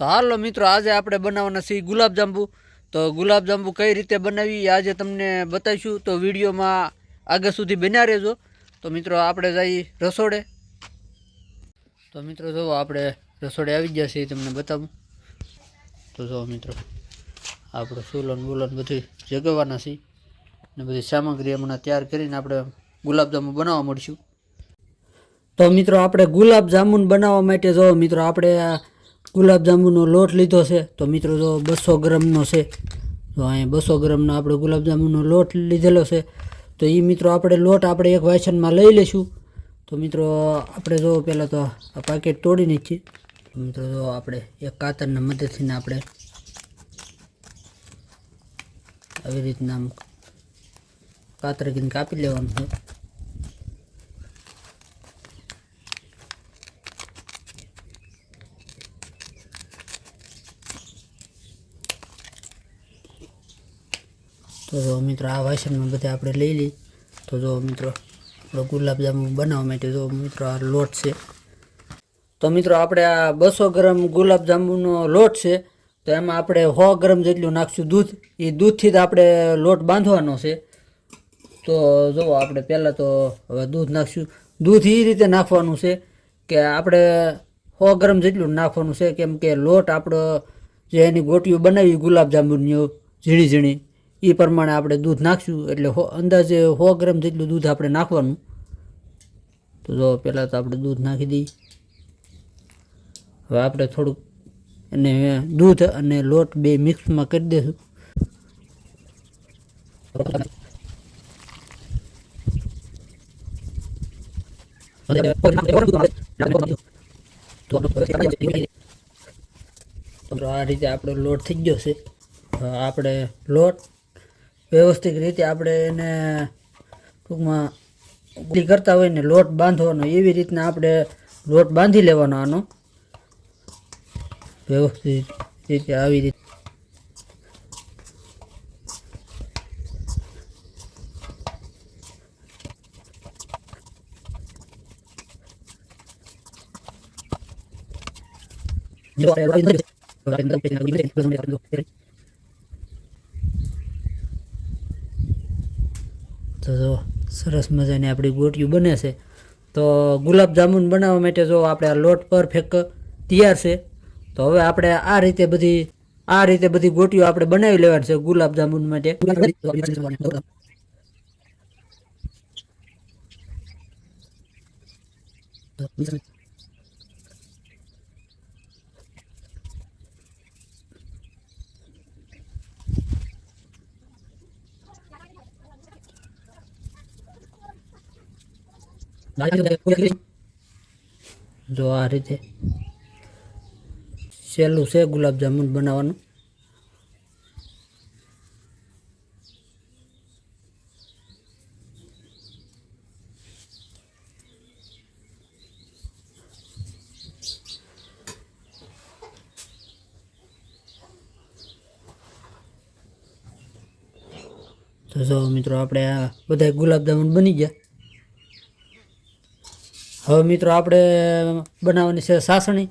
તો હાલો મિત્રો, આજે આપણે બનાવવાના છીએ ગુલાબજાંબુ. તો ગુલાબજાંબુ કઈ રીતે બનાવી આજે તમને બતાવીશું. તો વિડીયોમાં આગળ સુધી બન્યા રહેજો. તો મિત્રો, આપણે જઈએ રસોડે. તો મિત્રો, જુઓ, આપણે રસોડે આવી ગયા છીએ, તમને બતાવું. તો જુઓ મિત્રો, આપણે સુલન બુલન બધું જગવાના છીએ. ને બધી સામગ્રી હમણાં તૈયાર કરીને આપણે ગુલાબજાંબુ બનાવવા મળશું. તો મિત્રો, આપણે ગુલાબ જાંબુન બનાવવા માટે જો મિત્રો, આપણે આ ગુલાબ જાંબુનો લોટ લીધો છે. તો મિત્રો જો બસો ગ્રામનો છે. તો અહીંયા બસો ગ્રામનો આપણે ગુલાબ જાંબુનો લોટ લીધેલો છે. તો એ મિત્રો આપણે લોટ આપણે એક વાસણમાં લઈ લઈશું. તો મિત્રો આપણે જો પહેલાં તો આ પાકેટ તોડી નાખીએ. મિત્રો જો આપણે એક કાતરના મદદથી આપણે આવી રીતના કાતરકીને કાપી લેવાનું છે. તો જો મિત્રો આ વાસણમાં બધા આપણે લઈ લઈ. તો જો મિત્રો, આપણો ગુલાબજાંબુ બનાવવા માટે જો મિત્રો આ લોટ છે. તો મિત્રો આપણે આ બસો ગ્રામ ગુલાબજાંબુનો લોટ છે. તો એમાં આપણે સો ગ્રામ જેટલું નાખશું દૂધ. એ દૂધથી જ આપણે લોટ બાંધવાનો છે. તો જુઓ આપણે પહેલાં તો હવે દૂધ નાખશું. દૂધ એ રીતે નાખવાનું છે કે આપણે સો ગ્રામ જેટલું નાખવાનું છે. કેમ કે લોટ આપણો જે એની ગોટીઓ બનાવી ગુલાબજાંબુની ઝીણી ઝીણી. એ પ્રમાણે આપણે દૂધ નાખશું. એટલે અંદાજે સો ગ્રામ જેટલું દૂધ આપણે નાખવાનું. તો જો પહેલાં તો આપણે દૂધ નાખી દઈએ. હવે આપણે થોડુંક એને દૂધ અને લોટ બે મિક્સમાં કરી દઈશું આ રીતે આપણો લોટ થઈ ગયો છે. આપણે લોટ વ્યવસ્થિત રીતે આપણે એને ટૂંકમાં ઉકળી કરતા હોય ને લોટ બાંધવાનો, એવી રીતના આપણે લોટ બાંધી લેવાનો આનો. વ્યવસ્થિત રીતે આવી રીતે તો જો, સરસ મજાની આપણી ગોટીઓ બને છે. તો ગુલાબ જામુન બનાવવા માટે જો આપણે આ લોટ પરફેક્ટ તૈયાર છે. તો હવે આપણે આ રીતે બધી, આ રીતે બધી ગોટીઓ આપણે બનાવી લેવાની છે ગુલાબ જામુન માટે. જો આ રીતે સહેલું છે ગુલાબ જામુન બનાવવાનું તો જો મિત્રો આપણે આ બધા ગુલાબ જામુન બની ગયા હવે મિત્રો આપણે બનાવવાની છે સાસણી.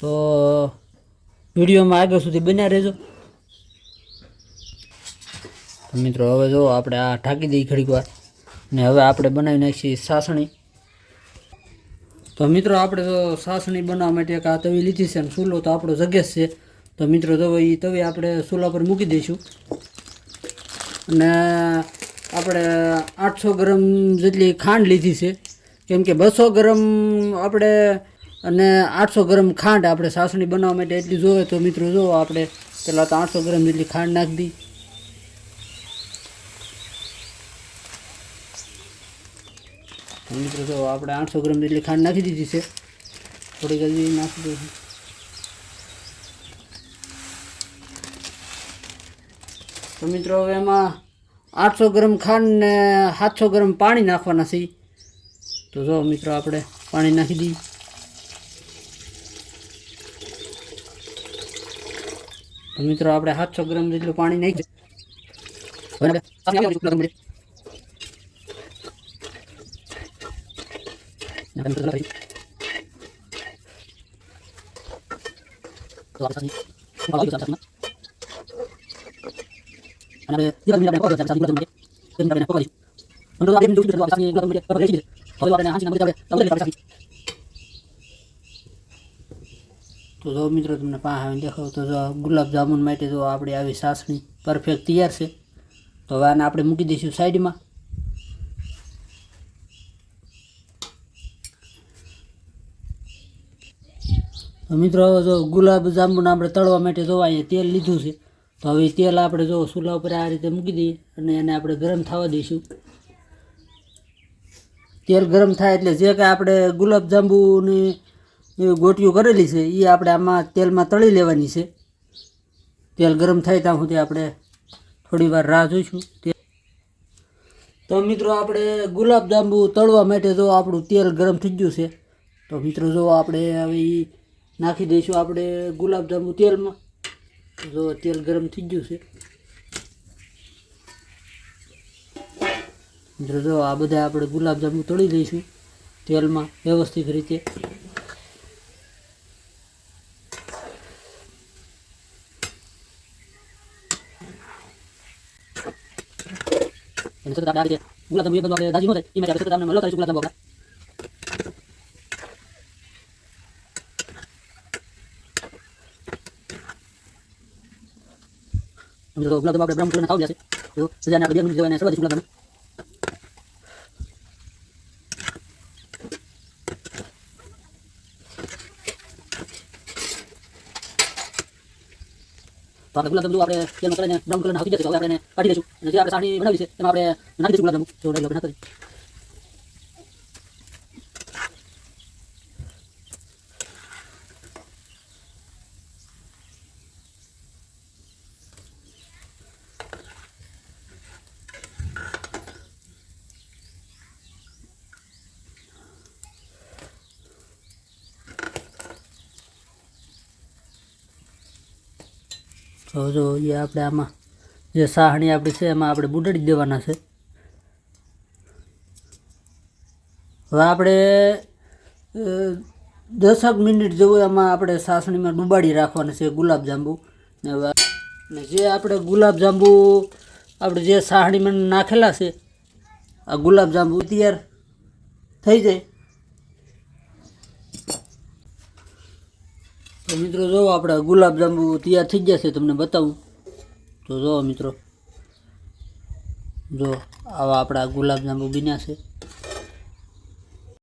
તો વિડીયોમાં આગળ સુધી બન્યા રહેજો. મિત્રો હવે જો આપણે આ ઢાંકી દઈએ ઘડીક વાર. ને હવે આપણે બનાવી નાખીએ સાસણી. તો મિત્રો આપણે તો સાસણી બનાવવા માટે એક આ તવી લીધી છે અને ચૂલો તો આપણો જગ્યા છે. તો મિત્રો તો એ તવી આપણે ચૂલા પર મૂકી દઈશું. અને આપણે આઠસો ગ્રામ જેટલી ખાંડ લીધી છે. કેમ કે બસો ગ્રામ આપણે અને આઠસો ગ્રામ ખાંડ આપણે સાસણી બનાવવા માટે એટલી જોવે તો મિત્રો જો આપણે પહેલાં તો આઠસો ગ્રામ જેટલી ખાંડ નાખી દી. મિત્રો જો આપણે આઠસો ગ્રામ જેટલી ખાંડ નાખી દીધી છે. થોડીક હજી નાખી દઈશું. તો મિત્રો હવે એમાં આઠસો ગ્રામ ખાંડ ને સાતસો ગ્રામ પાણી નાખવાના છે તો જો મિત્રો આપણે પાણી નાખી દઈએ. તો મિત્રો આપણે સાતસો ગ્રામ જેટલું પાણી નાખી. અને તો આપણે એમ જોયું કે સાસની ગુલાબ જાંબુ માટે પકડી છે હવે આપણે હાંસી નામ આપણે આપણે તો મિત્રો તમને પાસે આવીને તો જો ગુલાબ જામુન માટે જો આપણી આવી સાસણી પરફેક્ટ તૈયાર છે તો હવે આને આપણે મૂકી દઈશું સાઈડમાં તો મિત્રો હવે જો ગુલાબ જાંબુને આપણે તળવા માટે જો અહીંયા તેલ લીધું છે તો હવે તેલ આપણે જો ચૂલા ઉપર આ રીતે મૂકી દઈએ અને એને આપણે ગરમ થવા દઈશું તેલ ગરમ થાય એટલે જે કાંઈ આપણે ગુલાબ જાંબુની એ ગોટીઓ કરેલી છે એ આપણે આમાં તેલમાં તળી લેવાની છે. તેલ ગરમ થાય ત્યાં સુધી આપણે થોડી વાર રાહ જોઈશું. તે મિત્રો આપણે ગુલાબજાંબુ તળવા માટે જો આપણું તેલ ગરમ થઈ ગયું છે, તો મિત્રો જો આપણે હવે નાખી દઈશું આપણે ગુલાબ જાંબુ તેલમાં. જો તેલ ગરમ થઈ ગયું છે. જો આ બધા આપણે ગુલાબ જાંબુ તળી દઈશું તેલમાં વ્યવસ્થિત રીતે. અને સતત આપણે દાજી ન એ માટે આપણે સતત આપણે ખાવ જશે તો બે મિનિટ જેવા એને સળવા તો આપણે ગુલાબ જાંબુ આપણે તેલમાં કરીને બ્રાઉન કલર થઈ જશે હવે આપણે કાઢી દઈશું અને જે આપણે સાણી બનાવી છે, એમાં આપણે નાખી દઈશું ગુલાબ જાંબુ તો નાખી તો જો એ આપણે આમાં, જે સાહણી આપણી છે, એમાં આપણે બુડાડી દેવાના છે. હવે આપણે દસક મિનિટ જેવું એમાં આપણે સાસણીમાં ડૂબાડી રાખવાના છે ગુલાબજાંબુ હવે જે આપણે ગુલાબ જાંબુ, આપણે જે સાહણીમાં નાખેલા છે, આ ગુલાબ જાંબુ તૈયાર થઈ જાય. તો મિત્રો જો આપણે ગુલાબજાંબુ તૈયાર થઈ જશે તમને બતાવું. તો જો મિત્રો, જો આવા આપણા ગુલાબ જાંબુ બન્યા છે.